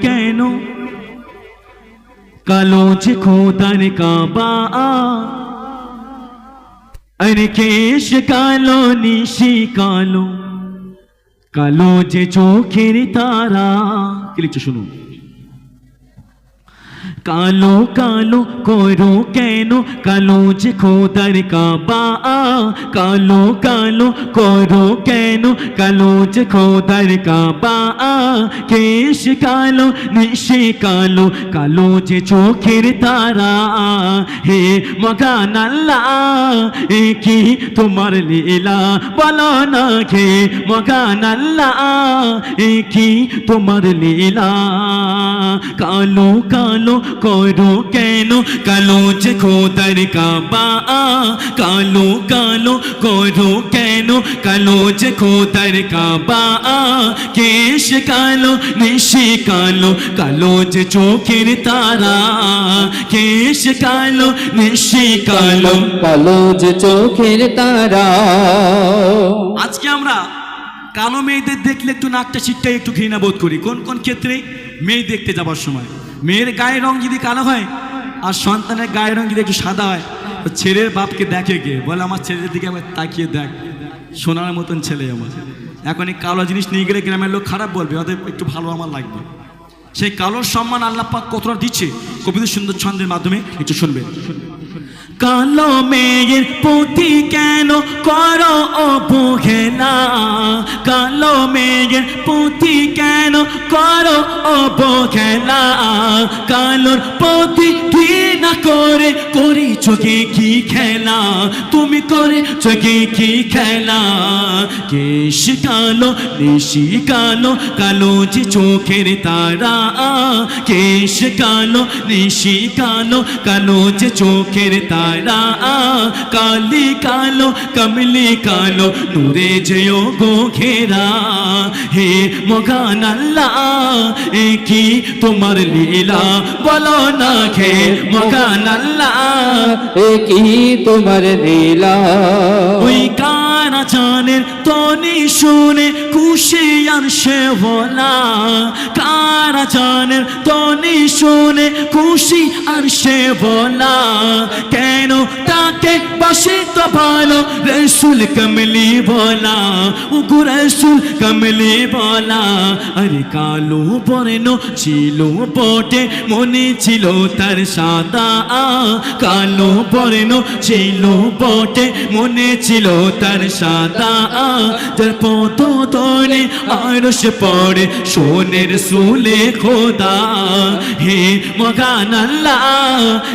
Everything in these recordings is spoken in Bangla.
কেন কালো যে খোদার কাবা আরে কেশ কালো নিশি কালো কালো যে চোখের তারা কি লিখছো শুনুন কালো কালো করো কেন কালো যে খোদার কাবা কালো কালো করো কেন কালো যে খোদার কাবা কেশ কালো নিশে কালো কালো যে চোখের তারা হে মগান আল্লাহ এ কি তোমার লীলা বলো না কে মগান আল্লাহ এ কি তোমার লীলা কালো কালো করো কেন? কালো যে খোদার কাবা কালো কালো করো কেন? কালো যে খোদার কাবা কেশ কালো নিশি কালো কালো যে চোখের তারা কেশ কালো নিশি কালো। কালো যে চোখের তারা। আজকে আমরা কালো মেয়েদের দেখলে একটু নাকটা চিটটাই একটু ঘৃণা বোধ করি। কোন কোন ক্ষেত্রে? মেয়ে দেখতে যাবার সময়। মেয়ের গায়ের রং যদি কালো হয়, আর সন্তানের গায়ের রং যদি একটু সাদা হয় ছেলের বাপকে দেখে কে? বলে আমার ছেলের দিকে আবার তাকিয়ে দেখ। সোনার মতন ছেলে আমার। এখন এই কালো জিনিস নিয়ে গেলে গ্রামের লোক খারাপ বলবে ওদের একটু ভালো আমার লাগবে। সেই কালোর সম্মান আল্লাহ পাক কতটা দিচ্ছে? কবিদের সুন্দর ছন্দের মাধ্যমে একটু শুনবেন। কালো মেয়ের প্রতি কেন কর অবহেলা? কালো মেয়ের প্রতি কেন কর অবহেলা? কালোর প্রতি ঘৃণা করে, করি চোখে কি খেলা? তুমি করে চোখে কি খেলা? কেশ কালো নিশি কালো কালো যে চোখের তারা। কেশ কালো নিশি কালো কালো যে চোখের তারা কালি কালো কমলি কালো নূরে যেও গো ঘেরা। হে মগান আল্লাহ এ কি তোমার লীলা? বলো না খে মগান আল্লাহ। এ কি তোমার লীলা? ওই জানের তনি শুনে খুশি আর সে বলা কারা জানের তনি শুনে খুশি আর সে বলা কেন বাসে ভালো রসুল কমলি বলা, উগু রসুল কমলি বলা। আরে কালো বর্ণ ছিল বটে, মনে ছিল তার সাদা। কালো বর্ণ ছিল বটে, মনে ছিল তার সাদা। যার পত তলে আরশ পড়ে, সোনের সুলে খোদা। হে মগান আল্লাহ,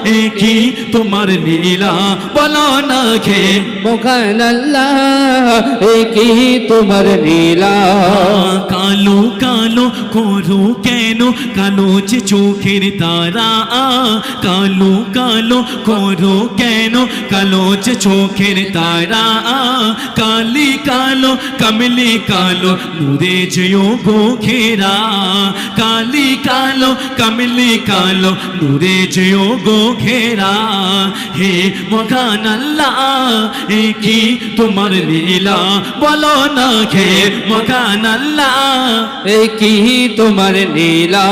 এ কি তোমার লীলা? বলো না খে মোখান আল্লাহ এ কি তোমার লীলা কালো কালো করো কেন কালো যে চোখের তারা কালো কালো করো কেন কালো যে চোখের তারা কালি কালো কমলি কালো নূরে যেও গো ঘেরা কালি কালো কমলি কালো নূরে যেও গো ঘেরা হে মগান আল্লাহ এ কি তোমার লীলা? বলো না খে মগান আল্লাহ কি তোমার লীলা?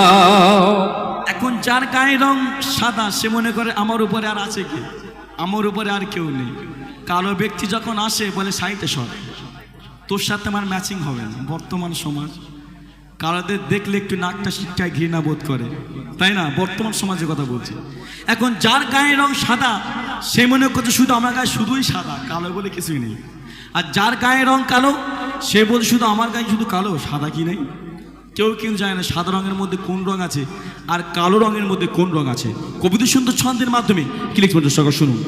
এখন যার গায়ের রং সাদা, সে মনে করে আমার উপরে আর আছে কি? আমার উপরে আর কেউ নেই। কালো ব্যক্তি যখন আসে, বলে সাইটে সর। তোর সাথে আমার ম্যাচিং হবে না, বর্তমান সমাজ। কালোদের দেখলে একটু নাকটা শিক্ষায় ঘৃণা বোধ করে। তাই না? বর্তমান সমাজের কথা বলছি। এখন যার গায়ের রং সাদা সে মনে করছে শুধু আমার গায়ে শুধুই সাদা, কালো বলে কিছুই নেই। আর যার গায়ের রং কালো, সে বলছে শুধু আমার গায়ে শুধু কালো, সাদা কি নেই? কেউ কেউ জানে না সাদা রঙের মধ্যে কোন রং আছে আর কালো রঙের মধ্যে কোন রং আছে। কবিতা সুন্দর ছন্দের মাধ্যমে কি লিখবেন সকাল শুনুন।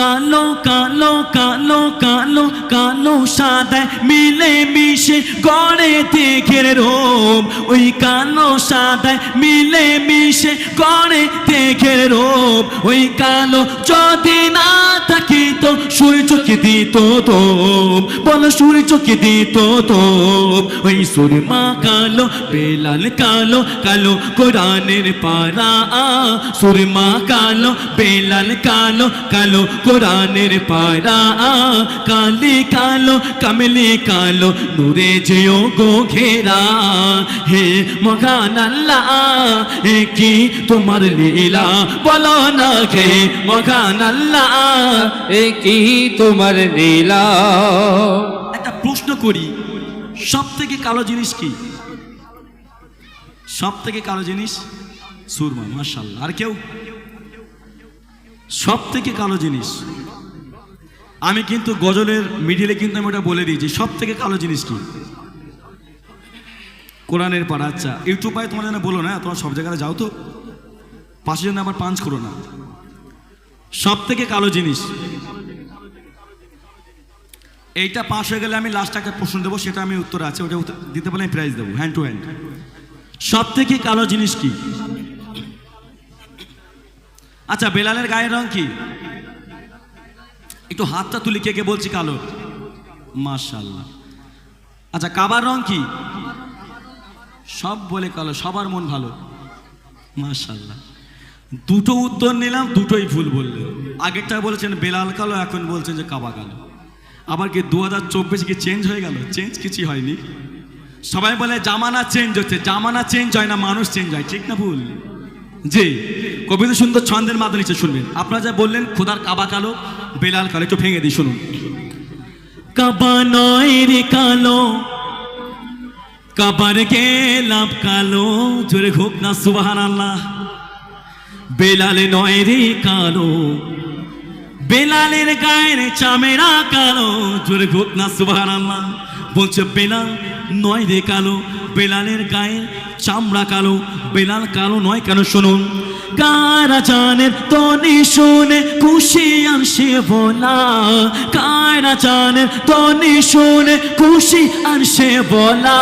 কালো কালো কালো কালো কালো, সাদায় মিলে মিশে গড়ে দেখের রোম ওই কালো সাদায় মিলে মিশে গড়ে দেখের রোম ওই কালো যদি না থাকিত সূর্য চোখে দিত তো বলো সূর্য চোখে দিত তো ওই সুরমা কালো, বেলাল কালো কালো কোরআনের পারা সুরমা কালো, বেলাল কালো কালো কোরআনের পারা কালি কালো, কামলি কালো নূরে যেও গো ঘেরা। হে মহান আল্লাহ কি তোমার লীলা? বলো না কে মহান আল্লাহ কি তোমার লীলা? একটা প্রশ্ন করি সব থেকে কালো জিনিস কি? সব থেকে কালো জিনিস সুরমা মার্শাল্লাহ আর কেউ? সব থেকে কালো জিনিস আমি কিন্তু গজলের মিডিলে কিন্তু আমি ওটা বলে দিয়েছি সব থেকে কালো জিনিস কি? কোরআনের পাড়া আচ্ছা ইউটিউবে তোমার যেন বলো না, তোমার সব জায়গায় যাও তো। পাশে যেন আবার পাঞ্চ করো না। সব থেকে কালো জিনিস। এইটা পাস হয়ে গেলে আমি লাস্ট একটা প্রশ্ন দেবো, সেটা আমি উত্তর আছে, ওটা দিতে পারলে আমি প্রাইজ দেবো হ্যান্ড টু হ্যান্ড সব থেকে কালো জিনিস কি? আচ্ছা বেলালের গায়ের রং কি? একটু হাতটা তুলি, কে কে বলছি কালো? মাশাল্লাহ আচ্ছা কাবার রং কি? সব বলে কালো, সবার মন ভালো। মাশাল্লাহ দুটো উত্তর নিলাম, দুটোই ভুল বললেন। আগেরটা বলেছেন বেলাল কালো, এখন বলছেন যে কাবা কালো। আবার কি দু হাজার চব্বিশ কি চেঞ্জ হয়ে গেল? চেঞ্জ কিছুই হয়নি। সবাই বলে, জামানা চেঞ্জ হচ্ছে। জামানা চেঞ্জ হয় না, মানুষ চেঞ্জ হয়। ঠিক না ভুল? জি কবিতা সুন্দর ছন্দের মাধ্যমে নিচে শুনবেন। আপনারা যা বললেন, খোদার কাবা কালো, বেলাল কালো, একটু ভেঙে দিই, শুনুন। কাবা নয় রে কালো, কাবার গেলাম কালো, জোরে হোক না সুবাহান আল্লাহ বেলালে নয় রে কালো, বেলালের গায়ের চামেরা কালো, জোরে হোক না সুবাহান আল্লাহ বলছে, বেলাল নয় রে কালো, বেলালের গায়ের চামড়া কালো, বেলাল কালো নয় কেন শুনুন? কারা জানের তনি শুনে খুশি আনসে বলা। কারা জানের তনি শুনে খুশি আনসে বলা।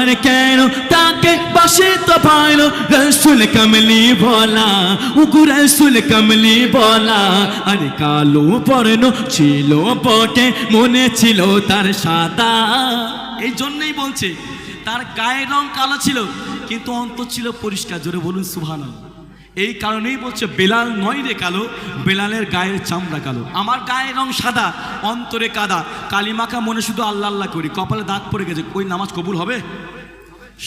আরে কেন তাকে পাশে তো পাইলো রসুল কমলি বলা? উগু রসুল কমলি বলা। আরে কালো পর্ণ ছিল পটে মনে ছিল তার সাদা। এই জন্যই বলছে তার গায়ের রং কালো ছিল, কিন্তু অন্তর ছিল পরিষ্কার। জোরে বলুন সুভান এই কারণেই বলছে, বেলাল নয় রে কালো, বেলালের গায়ের চামড়া কালো। আমার গায়ের রং সাদা, অন্তরে কাদা। কালিমাখা মনে শুধু আল্লাহ আল্লাহ করি। কপালে দাগ পড়ে গেছে, ওই নামাজ কবুল হবে?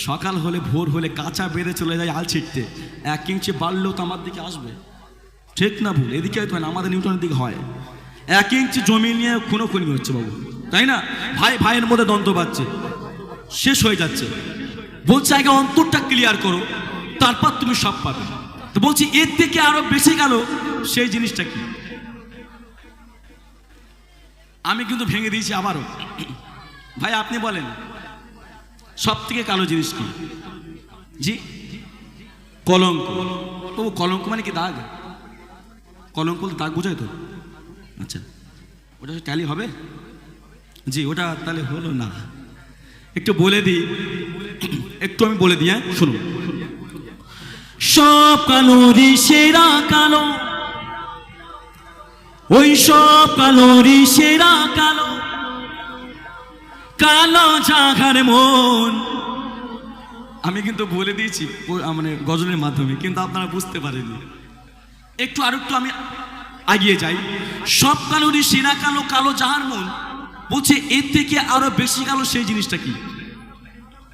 সকাল হলে, ভোর হলে কাঁচা বেঁধে চলে যায় আল ছিটতে। এক ইঞ্চি বাড়লেও তো আমার দিকে আসবে। ঠিক না ভুল? এদিকে হয়তো হয় না, আমাদের নিউটনের দিকে হয়। এক ইঞ্চি জমি নিয়ে খুনো খুনি হচ্ছে বাবু। তাই না? ভাই, ভাইয়ের মধ্যে দ্বন্দ্ব পাচ্ছে শেষ হয়ে যাচ্ছে। বলছে, আগে অন্তরটা ক্লিয়ার করো, তারপর তুমি সব পাবে। তো বলছি, এর থেকে আরও বেশি গেল সেই জিনিসটা কি? আমি কিন্তু ভেঙে দিয়েছি আবারও। ভাই, আপনি বলেন সব থেকে কালো জিনিস কি? জি? কলঙ্ক। ও কলঙ্ক মানে কি দাগ? কলঙ্ক দাগ বোঝায় তো? আচ্ছা। ওটা ট্যালি হবে? জি, ওটা তাহলে হলো না। একটু বলে দিই। একটু আমি বলে দিই হ্যাঁ? শুনুন। সব কালোরি সেরা কালো ওই সব কালোরি সেরা কালো কালো জাগার মন। আমি কিন্তু বলে দিয়েছি মানে গজলের মাধ্যমে, কিন্তু আপনারা বুঝতে পারেননি। একটু আর একটু আমি এগিয়ে যাই। সব কালোরই সেরা কালো কালো যাহার মন। বলছে, এর থেকে আরও বেশি কালো সেই জিনিসটা কি?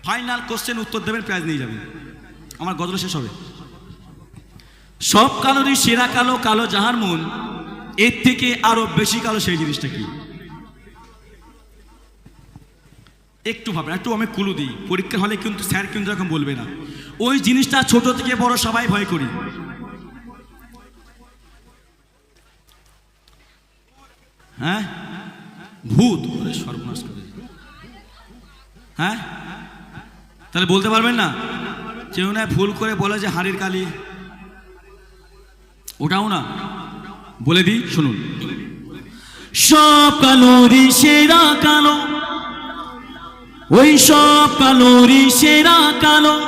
ফাইনাল কোশ্চেন উত্তর দেবেন প্রাইজ নিয়ে যাবেন। আমার গজল শেষ হবে। সব কালোরই সেরা কালো কালো যাহার মন, এর থেকে আরও বেশি কালো সেই জিনিসটা কি? একটু ভাবেন, একটু আমি কুলু দিই। পরীক্ষা হলে কিন্তু স্যার কিন্তু এরকম বলবে না। ওই জিনিসটা ছোট থেকে বড় সবাই ভয় করি। হ্যাঁ? ভূত। সর্বনাশ করে হ্যাঁ? তাহলে বলতে পারবেন না? কেউ না ভুল করে বলে যে হাড়ির কালি। ওটাও না। বলে দিই, শুনুন। সব কালোরি সেরা কালো। ওই সব কালোরি সেরা কালো।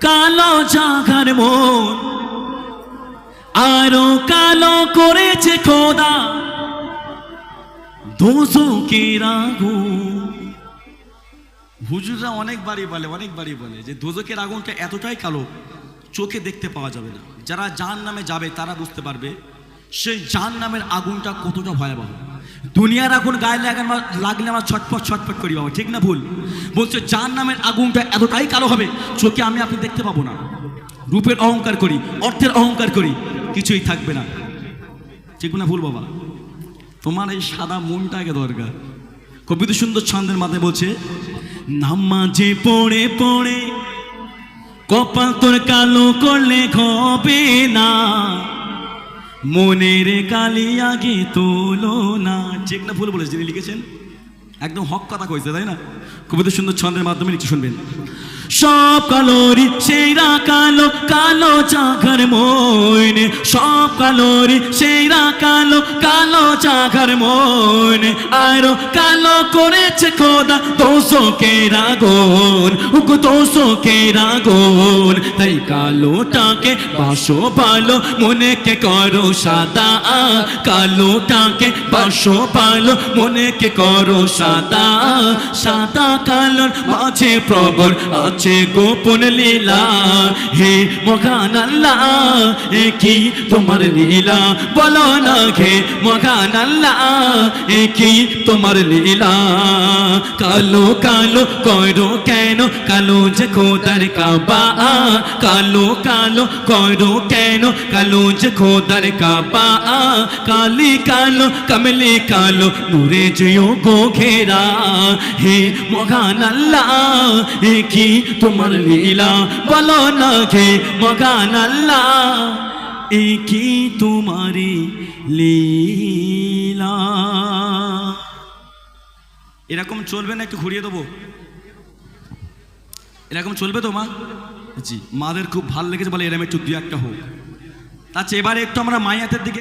কালো জাগার মন। আরও কালো করেছে খোদা। দোজকের আগুন। হুজুররা অনেকবারই বলে অনেকবারই বলে যে দোজকের আগুনটা এতটাই কালো, চোখে দেখতে পাওয়া যাবে না। যারা জান নামে যাবে, তারা বুঝতে পারবে সেই জান নামের আগুনটা কতটা ভয়াবহ। দুনিয়ার আগুন গায়ে লাগান লাগলে আমার ছটফট ছটফট করি বাবা, ঠিক না ভুল? বলছে যার নামের আগুনটা এতটাই কালো হবে, চোখে আমি আপনি দেখতে পাবো না। রূপের অহংকার করি, অর্থের অহংকার করি, কিছুই থাকবে না। ঠিক না ভুল বাবা? তোমার এই সাদা মনটাকে দরকার। কবিতা সুন্দর ছন্দের মাথায় বলছে নামাজে পড়ে পড়ে কপাল তোর কালো করলে হবে না। মনের কালি আগে তোলো না। ঠিক না ভুল বলেছে, যিনি লিখেছেন, একদম হক কথা কইছে, তাই না? কবিতা সুন্দর ছন্দের মাধ্যমে লিখে শুনবেন। সব কালোরি সেইরা কালো কালো চাঘর মন সব কালোরি সেইরা কালো কালো চাঘর মন আরও কালো করেছে খোদা দোষো কে রাগন উক দোষো কে রাগন। তাই কালোটাকে বাসো ভালো মনে কে করো সাদা। কালোটাকে বাসো ভালো মনে কে করো সাদা। সাদা কালোর মাঝে প্রবর আছে গোপন লীলা, হে মগান আল্লাহ, এ কি তোমার লীলা? বলো না হে মগান আল্লাহ, এ কি তোমার লীলা? কালো কালো করো কেন? কালো যে খোদার কাবা, কালো কালো করো কেন? কালো যে খোদার কাবা, কালি কালো, কমলি কালো, নূরে জয়ো গো ঘেরা। হে মগান আল্লাহ, এ কি তোমার লীলা বলো না হে মগান আল্লাহ। এ কি তোমারি লীলা? এরকম চলবে না, একটু ঘুরিয়ে দেবো। এরকম চলবে তো, মা? জি, মাদের খুব ভালো লেগেছে বলে এরকম একটু দু একটা হোক আচ্ছা এবারে একটু আমরা মায়াতের দিকে